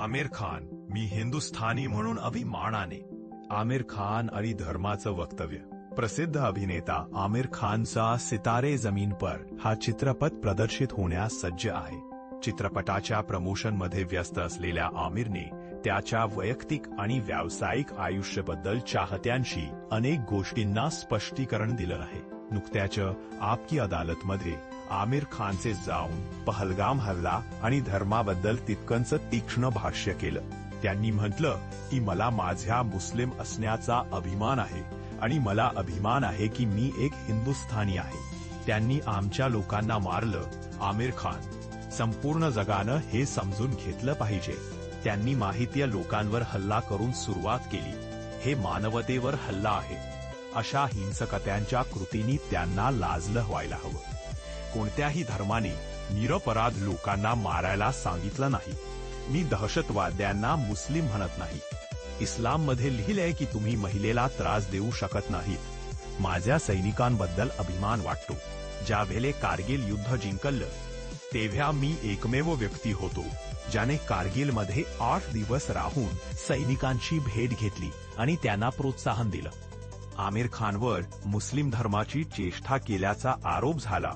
आमिर खान मी हिंदुस्थानी म्हणून अभिमानाने. आमिर खान आणि धर्माचं वक्तव्य. प्रसिद्ध अभिनेता आमिर खानचा सितारे जमीन पर हा चित्रपट प्रदर्शित होण्यास सज्ज आहे. चित्रपटाच्या प्रमोशनमध्ये व्यस्त असलेल्या आमिरने त्याच्या वैयक्तिक आणि व्यावसायिक आयुष्याबद्दल चाहत्यांशी अनेक गोष्टींना स्पष्टीकरण दिलं आहे. नुकत्याच आपकी अदालतमध्ये आमिर खानचे जाऊन पहलगाम हल्ला आणि धर्माबद्दल तितकंच तीक्ष्ण भाष्य केलं. त्यांनी म्हटलं की मला माझ्या मुस्लिम असण्याचा अभिमान आहे आणि मला अभिमान आहे की मी एक हिंदुस्थानी आहे. त्यांनी आमच्या लोकांना मारलं. आमिर खान संपूर्ण जगानं हे समजून घेतलं पाहिजे. त्यांनी माहिती लोकांवर हल्ला करून सुरुवात केली. हे मानवतेवर हल्ला आहे. अशा हिंसकत्यांच्या कृतींनी त्यांना लाजलं व्हायला हवं. कोणत्याही धर्माने निरपराध लोकांना मारायला सांगितलं नाही. मी दहशतवाद्यांना मुस्लिम म्हणत नाही. इस्लाममध्ये लिहिलंय की तुम्ही महिलेला त्रास देऊ शकत नाहीत. माझ्या सैनिकांबद्दल अभिमान वाटतो. ज्या कारगिल युद्ध जिंकलं तेव्हा मी एकमेव व्यक्ती होतो ज्याने कारगिलमध्ये आठ दिवस राहून सैनिकांची भेट घेतली आणि त्यांना प्रोत्साहन दिलं. आमिर खानवर मुस्लिम धर्माची चेष्टा केल्याचा आरोप झाला.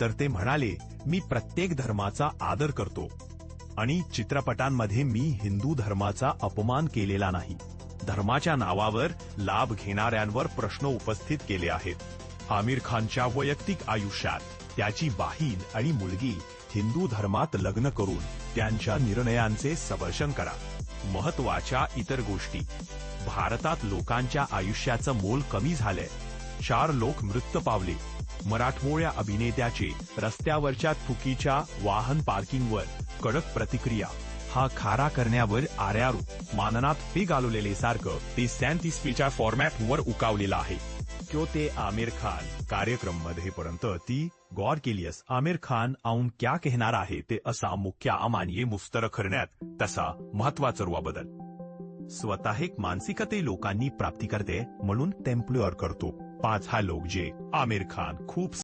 तर ते म्हणाले मी प्रत्येक धर्माचा आदर करतो आणि चित्रपटांमध्ये मी हिंदू धर्माचा अपमान केलेला नाही. धर्माच्या नावावर लाभ घेणाऱ्यांवर प्रश्न उपस्थित केले आहेत. आमिर खानच्या वैयक्तिक आयुष्यात त्याची बाहीन आणि मुलगी हिंदू धर्मात लग्न करून त्यांच्या निर्णयांचे समर्शन करा. महत्त्वाच्या इतर गोष्टी. भारतात लोकांच्या आयुष्याचं मोल कमी झालंय. चार लोक मृत्यू पावले. मराठमोळ्या अभिनेत्याचे रस्त्यावरच्या थुकीच्या वाहन पार्किंगवर कडक प्रतिक्रिया. हा खारा करण्यावर आर्यारू माननात फी घालवलेले सारखं ते सॅन्तिस्पीच्या फॉर्मॅटवर उकावलेलं आहे. क्यो ते आमिर खान कार्यक्रममध्ये पर्यंत ती गौर केलीयस. आमिर खान आऊन क्या कहणार आहे ते असा मुख्य अमान्य मुस्तर करण्यात तसा महत्त्वाचा रुवा बदल. स्वतः एक मानसिकते लोकांनी प्राप्ती करते म्हणून टेम्प्ल्युअर करतो. पाच हा लोक जे आमिर खान खूप